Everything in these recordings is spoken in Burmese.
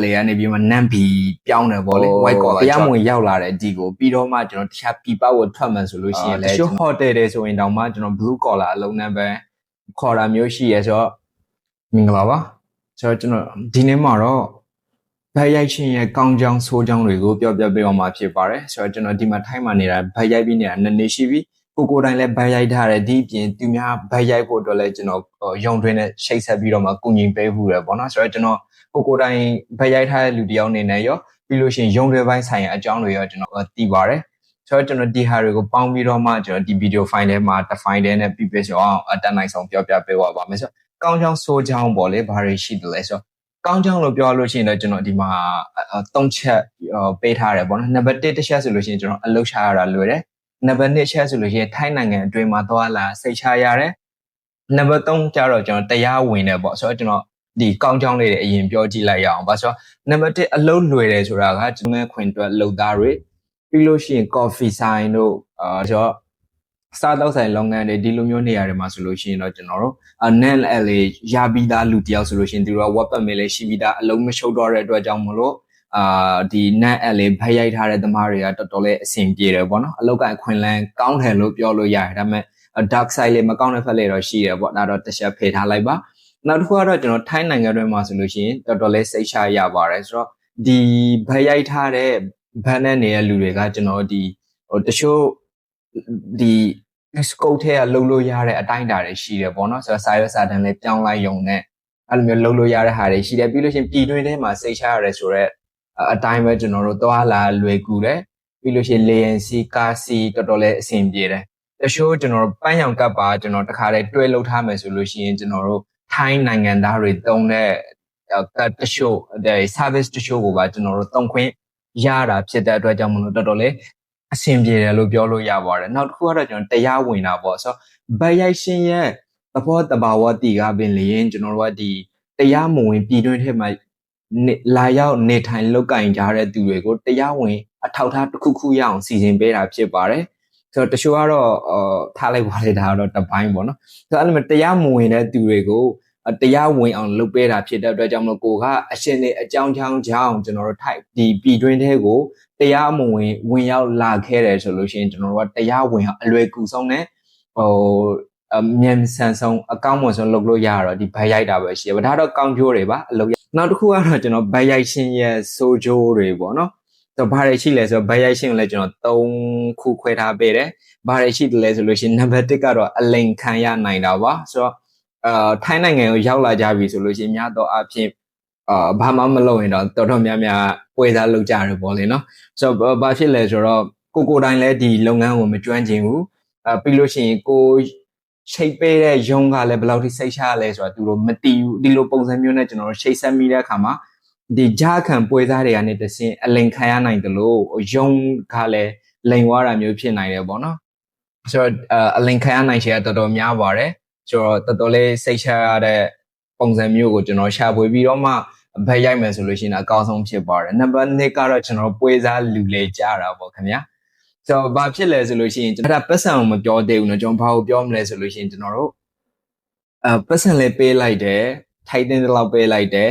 LA ကနေပြီးမှနမ်ဘီပြောင်းတယ်ပေါ့လေ Oh, white collar အတရားကြောင်းမဝင်ရောက်လာတဲ့ဒီကိုပြီးတော့မှကျွန်တော်တခြားပြပဝတ်ထွက်မှန်ဆိုလို့ရှိရင်အာလည်းတချို့ hotel တွေဆိုရင်တောင်မှကျွန်တော် blue collar အလုံးနဲ့ပဲခေါ်တာမျိုးရှိရဲဆိုတော့မင်္ဂလာပါဆိုတော့ကျွန်တော်ဒီနေ့မှာတော့ဗတ်ရိုက်ရှင်ရဲ့ကောင်းကြောင်းဆိုးကြောင်းတွေကိုပြောပြပေးအောင်မှာဖြစ်ပါတယ်ဆိုတော့ကျွန်တော်ဒီမှာထိုင်းမှာနေတာဗတ်ရိုက်ပြီးနေတာနည်းနည်းရှိပြီ ကိုကိုတိုင်းလည်းဗတ်ရိုက်ထားတယ်ဒီအပြင်သူများဗတ်ရိုက်ဖို့အတွက်လည်းကျွန်တော်ဟိုယုံတွင်းနဲ့ရှိတ်ဆက်ပြီးတော့မှကုညီပေးဖို့ရပေါ့နော်ဆိုတော့ကျွန်တော်ကိုကိုတိုင်းဗတ်ရိုက်ထားတဲ့လူတစ်ယောက်အနေနဲ့ရောပြီးလို့ရှိရင်ရုံတွေပိုင်းဆိုင်ရာအကြောင်းတွေရောကျွန်တော်သိပါတယ်ဆိုတော့ကျွန်တော်ဒီဟာတွေကိုပေါင်းပြီးတော့မှကျွန်တော်ဒီဗီဒီယိုဖိုင်ထဲမှာတစ်ဖိုင်ထဲနဲ့ပြပြဆိုအောင်အတန်းနိုင်ဆုံးပြောပြပေးပါပါမယ်ဆိုတော့ကောင်းချောင်းဆိုးချောင်းပေါ့လေဘာတွေရှိတယ်လဲဆိုတော့ကောင်းချောင်းလို့ပြောလို့ရှိရင်တော့ကျွန်တော်ဒီမှာ၃ချက်ပေးထားတယ်ပေါ့နော်နံပါတ်1တစ်ချက်ဆိုလို့ရှိရင်ကျွန်တော်အလုပ်ချရတာလွယ်တယ် နံပါတ်2ချက်ဆိုလို့ရှိရင်ထိုင်းနိုင်ငံအတွင်းမှာသွားလာစိတ်ချရတယ်နံပါတ်3ကျတော့ကျွန်တော်တရားဝင်တယ်ပေါ့ဆိုတော့ကျွန်တော်ဒီကောင်းချောင်းလေးတွေအရင်ပြောကြည့်လိုက်ရအောင်ပါဆိုတော့နံပါတ်1အလုပ်လွယ်တယ်ဆိုတာကကျွန်တော်ခွင်အတွက်လုပ်သားတွေပြီးလို့ရှိရင် coffee sign တို့အာဆိုတော့စားတော့ဆိုင်လုပ်ငန်းတွေဒီလိုမျိုးနေရာတွေမှာဆိုလို့ရှိရင်တော့ကျွန်တော်တို့ NL လေရပြီးသားလူတယောက်ဆိုလို့ရှိရင်သူတို့က web permit လေးရှိပြီးသားအလုံးမရှုပ်တော့တဲ့အတွက်ကြောင့်မလို့ အာဒီ net လေဖက်ရိုက်ထားတဲ့သမားတွေကတော်တော်လေးအဆင်ပြေတယ်ပေါ့နော်အလောက်ကန်ခွင်လန်းကောင်းတယ်လို့ပြောလို့ရတယ်ဒါပေမဲ့ dark side လေးမကောင်းတဲ့ဖက်လေးတော့ရှိတယ်ပေါ့ဒါတော့တစ်ချက်ဖယ်ထားလိုက်ပါနောက်တစ်ခုကတော့ကျွန်တော်ထိုင်းနိုင်ငံတွင်းမှာဆိုလို့ရှိရင်တော်တော်လေးစိတ်ချရပါတယ်ဆိုတော့ဒီဖက်ရိုက်ထားတဲ့ဘန်နဲ့နေတဲ့လူတွေကကျွန်တော်ဒီဟိုတချို့ဒီ scope ထဲကလှုပ်လို့ရတဲ့အတိုင်းအတာတွေရှိတယ်ပေါ့နော်ဆိုတော့စာရွက်စာတမ်းလေးပြောင်းလိုက်ရုံနဲ့အဲ့လိုမျိုးလှုပ်လို့ရတဲ့ဟာတွေရှိတယ်ပြီးလို့ရှိရင်ပြည်တွင်းထဲမှာစိတ်ချရတယ်ဆိုတော့ အတိုင်းပဲကျွန်တော်တို့သွားလာလွယ်ကူတယ်ပြီးလို့ရှိရင်လေယာဉ်စီကားစီတော်တော်လေးအဆင်ပြေတယ်တချို့ကျွန်တော်တို့ပန်းရောင်ကပ်ပါကျွန်တော်တခါတည်းတွဲလှုပ်ထားမယ်ဆိုလို့ရှိရင်ကျွန်တော်တို့ထိုင်းနိုင်ငံသားတွေတုံးတဲ့ကတ်တချို့ဒီ service တချို့ကိုပါကျွန်တော်တို့တုံခွင့်ရတာဖြစ်တဲ့အတွက်ကြောင့်မလို့တော်တော်လေးအဆင်ပြေတယ်လို့ပြောလို့ရပါတယ်နောက်တစ်ခုကတော့ကျွန်တော်တရားဝင်တာပေါ့ဆိုတော့ဗတ်ရိုက်ရှင်ရဲ့သဘောတဘာဝတီကပင်လျင်ကျွန်တော်တို့ကဒီတရားမဝင်ပြည်တွင်းထဲမှာ လာရောက်နေထိုင်လောက်ကင်ကြတဲ့သူတွေကိုတရားဝင်အထောက်အထားတစ်ခုခုရအောင်စီစဉ်ပေးတာဖြစ်ပါတယ်ဆိုတော့တချို့ကတော့အာထားလိုက်ပါလေဒါကတော့တပိုင်းပေါ့နော်ဆိုတော့အဲ့လိုတရားမဝင်တဲ့သူတွေကိုတရားဝင်အောင်လုပ်ပေးတာဖြစ်တဲ့အတွက်ကြောင့်မလို့ကိုကအရှင်နေအကြောင်းချောင်းချောင်းကျွန်တော်တို့ထိုက်ဒီပြည်တွင်းထဲကိုတရားမဝင်ဝင်ရောက်လာခဲ့တယ်ဆိုလို့ရှိရင်ကျွန်တော်တို့ကတရားဝင်အောင်အလွယ်ကူဆုံးနဲ့ဟိုအ မြန်ဆန်ဆုံးအကောင့်မွန်ဆုံးလုပ်လို့ရတော့ဒီဘက်ရိုက်တာပဲရှိတယ်ဒါတော့ကောင်းကျိုးတွေပါအလုပ်နောက်တစ်ခုကတော့ကျွန်တော်ဘက်ရိုက်ရှင်ရဲ့စိုးကျိုးတွေပေါ့နော်ဆိုဘာတွေရှိလဲဆိုတော့ဘက်ရိုက်ရှင်ကိုလည်းကျွန်တော်၃ခုခွဲထားပေးတယ်ဘာတွေရှိတယ်လဲဆိုလို့ရှိရင်နံပါတ်1ကတော့အလိန်ခံရနိုင်တာပါဆိုတော့အာထိုင်းနိုင်ငံကိုရောက်လာကြပြီဆိုလို့ရှိရင်များတော့အဖြစ်အာဘာမှမလုပ်ရင်တော့တော်တော်များများပွဲစားလုပ်ကြတယ်ပေါ့လေနော်ဆိုတော့ဘာဖြစ်လဲဆိုတော့ကိုကိုတိုင်းလည်းဒီလုပ်ငန်းကိုမကျွမ်းကျင်ဘူးအာပြီးလို့ရှိရင်ကို ချိတ်ပေးတဲ့ယုံကလည်းဘယ်လောက်ထိစိတ်ချရလဲဆိုတာသူတို့မတီးဘူးဒီလိုပုံစံမျိုးနဲ့ကျွန်တော်တို့ချိတ်ဆက်မိတဲ့အခါမှာဒီဂျာခံပွဲစားတွေကနေတဆင်အလိန်ခံရနိုင်တယ်လို့ယုံကလည်းလိန်သွားတာမျိုးဖြစ်နိုင်တယ်ပေါ့နော်ဆိုတော့အလိန်ခံရနိုင်ချေကတော်တော်များပါတယ်ဆိုတော့တော်တော်လေးစိတ်ချရတဲ့ပုံစံမျိုးကိုကျွန်တော်ရှာဖွေပြီးတော့မှဘက်ရိုက်မယ်ဆိုလို့ရှိရင်အကောင်းဆုံးဖြစ်ပါတယ်နံပါတ်2ကတော့ကျွန်တော်ပွဲစားလူလေကြတာပေါ့ခင်ဗျာ ဆိုတော့ဘာဖြစ်လဲဆိုလို့ရှိရင်ကျွန်တော်ပတ်စံကိုမပြောသေးဘူးเนาะကျွန်တော်ဘာကိုပြောမလဲဆိုလို့ရှိရင်ကျွန်တော်တို့အဲပတ်စံလေးပေးလိုက်တယ်ထိုက်တင်တလောက်ပေးလိုက်တယ်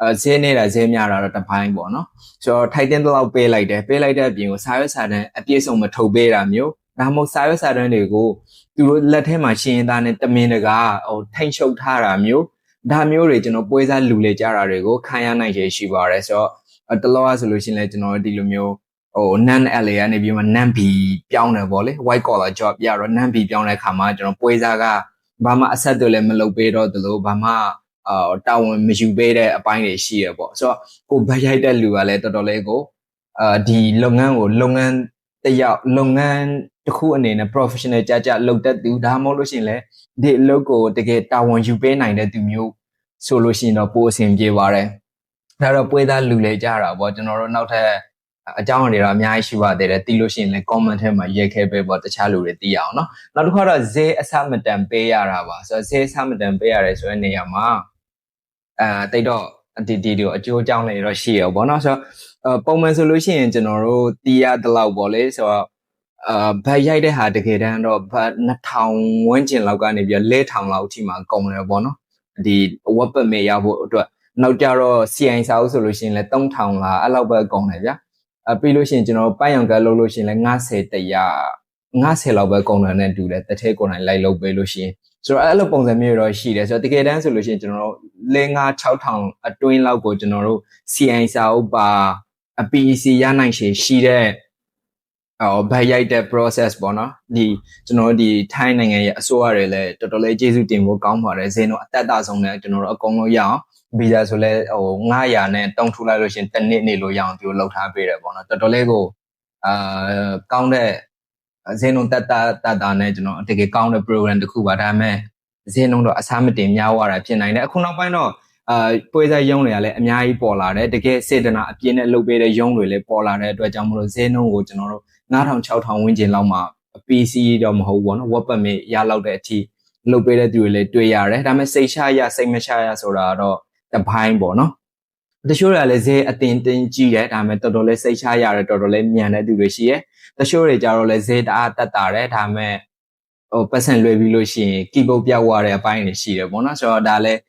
အဲဈေးနေတာဈေးများတာတော့တစ်ပိုင်းပေါ့နော်ဆိုတော့ထိုက်တင်တလောက်ပေးလိုက်တယ်ပေးလိုက်တဲ့အပြင်ကိုစာရွက်စာတမ်းအပြည့်စုံမထုတ်ပေးတာမျိုးဒါမှမဟုတ်စာရွက်စာတမ်းတွေကိုသူတို့လက်ထဲမှာရှင်းရသားနဲ့တမင်တကာဟိုထိန်ချုပ်ထားတာမျိုးဒါမျိုးတွေကျွန်တော်ပွဲစားလူလေကြတာတွေကိုခံရနိုင်ရရှိပါတယ်ဆိုတော့တလောကဆိုလို့ရှိရင်လည်းကျွန်တော်ဒီလိုမျိုး ဟို non LA ကနေပြီးမှ non B ပြောင်းတယ်ပေါ့လေ white collar job ပြတော့ non B ပြောင်းတဲ့ခါမှာကျွန်တော်ပွဲစားကဘာမှအဆက်တွေလည်းမလုပ်ပေးတော့သလိုဘာမှအာတာဝန်မယူပေးတဲ့အပိုင်းတွေရှိရပေါ့ဆိုတော့ကိုဗရိုက်တဲ့လူကလည်းတော်တော်လေးကိုအာဒီလုပ်ငန်းကိုလုပ်ငန်းတယောက်လုပ်ငန်းတစ်ခုအနေနဲ့ professional ကြကြလုပ်တတ်သူဒါမှမဟုတ်လို့ရှိရင်လည်းဒီအလုပ်ကိုတကယ်တာဝန်ယူပေးနိုင်တဲ့သူမျိုးဆိုလို့ရှိရင်တော့ပိုအဆင်ပြေပါတယ်ဒါတော့ပွဲသားလူလေကြတာပေါ့ကျွန်တော်တို့နောက်ထပ် အကြောင်းတွေတော့အများကြီးရှိပါသေးတယ်တီးလို့ရှိရင်လည်း comment ထဲမှာရေးခဲ့ပေးပေါ့တခြားလူတွေသိရအောင်เนาะနောက်တစ်ခါတော့ဈေးအဆမတန်ပေးရတာပါဆိုတော့ဈေးအဆမတန်ပေးရတယ်ဆိုတဲ့နေရာမှာအဲတိတ်တော့ဒီဒီဒီအကျိုးအကြောင်းတွေတော့ရှိရပေါ့เนาะဆိုတော့ပုံမှန်ဆိုလို့ရှိရင်ကျွန်တော်တို့တီးရတလောက်ပေါ့လေဆိုတော့အာဘတ်ရိုက်တဲ့ဟာတကယ်တမ်းတော့ဘတ်2000ဝန်းကျင်လောက်ကနေပြီးလဲ1000လောက်အထိမှကုန်တယ်ပေါ့နော်ဒီ web permit ရဖို့အတွက် နောက်ကြတော့ CI စာအုပ်ဆိုလို့ရှိရင်လည်း3000လားအဲ့လောက်ပဲကုန်တယ်ဗျာ အပြီးလို့ရှိရင်ကျွန်တော်ပိုင်ရောင်ကလုပ်လို့ရှိရင်လည်း90တရာ90လောက်ပဲကုန်တယ်နဲ့တူတယ်တစ်ထဲကုန်တိုင်းလိုက်လုပ်ပေးလို့ရှိရင်ဆိုတော့အဲ့လိုပုံစံမျိုးတော့ရှိတယ်ဆိုတော့တကယ်တမ်းဆိုလို့ရှိရင်ကျွန်တော်တို့၄၅6000အတွင်းလောက်ကိုကျွန်တော်တို့ CI စာအုပ်ပါအ PEC ရနိုင်ရှင်ရှိတဲ့အော်ဗတ်ရိုက်တဲ့ process ပေါ့နော်ဒီကျွန်တော်တို့ဒီထိုင်းနိုင်ငံရဲ့အစိုးရတွေလည်းတော်တော်လေးကျေးဇူးတင်ဖို့ကောင်းပါတယ်ဇင်းတို့အသက်တာဆုံးနဲ့ကျွန်တော်တို့အကုန်လုံးရအောင် ဗီဇာဆိုလဲဟို900နဲ့တုံးထူလိုက်လို့ရှရင်တစ်နှစ်နေလို့ရအောင်သူတို့လောက်ထားပေးတယ်ပေါ့နော်တော်တော်လေးကိုအာကောင်းတဲ့ဇင်းတို့တက်တာတက်တာနဲ့ကျွန်တော်တကယ်ကောင်းတဲ့ program တစ်ခုပါဒါပေမဲ့ဇင်းတို့တော့အစားမတင်များသွားတာဖြစ်နိုင်တယ်အခုနောက်ပိုင်းတော့အာပွဲစားရုံးတွေကလည်းအများကြီးပေါ်လာတယ်တကယ်စေတနာအပြည့်နဲ့လုပ်ပေးတဲ့ရုံးတွေလည်းပေါ်လာတဲ့အတွက်ကြောင့်မလို့ဇင်းတို့ကိုကျွန်တော်တို့9000 6000ဝန်းကျင်လောက်မှာ PC တော့မဟုတ်ဘူးပေါ့နော် work permit ရလောက်တဲ့အထိလုပ်ပေးတဲ့သူတွေလည်းတွေ့ရတယ်ဒါပေမဲ့စိတ်ချရစိတ်မချရဆိုတာတော့ တပိုင်းပေါ့နော်တချို့တွေကလည်းဈေးအတင်တင်ကြီးတယ်ဒါပေမဲ့တော်တော်လေးစိတ်ချရတယ်တော်တော်လေးမြန်တဲ့သူတွေရှိတယ်တချို့တွေကြတော့လည်းဈေးတအားတက်တာတယ်ဒါပေမဲ့ဟိုပတ်စံလွယ်ပြီးလို့ရှိရင်ကီဘုတ်ပြောက်သွားတဲ့အပိုင်းတွေရှိတယ်ပေါ့နော်ဆိုတော့ဒါလည်း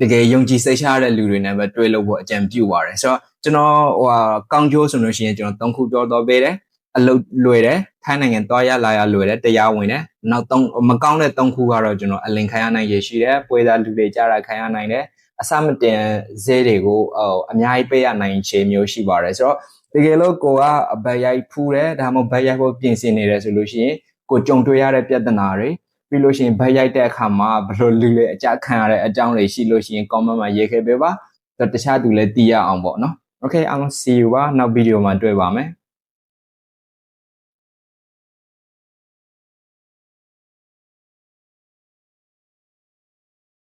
တကယ်ယုံကြည်စိတ်ချရတဲ့လူတွေနဲ့ပဲတွေ့လို့ဖို့အကြံပြုပါတယ်ဆိုတော့ကျွန်တော်ဟိုကောင်းကျိုးဆိုလို့ရှိရင်ကျွန်တော်၃ခုပြောတော့ပေးတယ်အလုပ်လွယ်တယ်ထိုင်းနိုင်ငံသွားရလာရလွယ်တယ်တရားဝင်တယ်နောက်သုံးမကောင်းတဲ့သုံးခုကတော့ကျွန်တော်အလင်ခံရနိုင်ရရှိတယ်ပွဲသားလူတွေကြားတာခံရနိုင်တယ် အစမတင်ဈေးတွေကိုဟိုအများကြီးပေးရနိုင်ခြေမျိုးရှိပါတယ်ဆိုတော့တကယ်လို့ကိုကအဘက်ရိုက်ဖူးတယ်ဒါမှမဟုတ်ဘက်ရိုက်ဖို့ပြင်ဆင်နေတယ်ဆိုလို့ရှိရင်ကိုကြုံတွေ့ရတဲ့ပြဿနာတွေပြီးလို့ရှိရင်ဘက်ရိုက်တဲ့အခါမှာဘယ်လိုလူတွေအကြခံရတဲ့အကြောင်းတွေရှိလို့ရှိရင် comment မှာရေးခဲ့ပေးပါတခြားသူလည်းသိရအောင်ပေါ့နော် Okay အားလုံး see you ပါနောက်ဗီဒီယိုမှာတွေ့ပါမယ်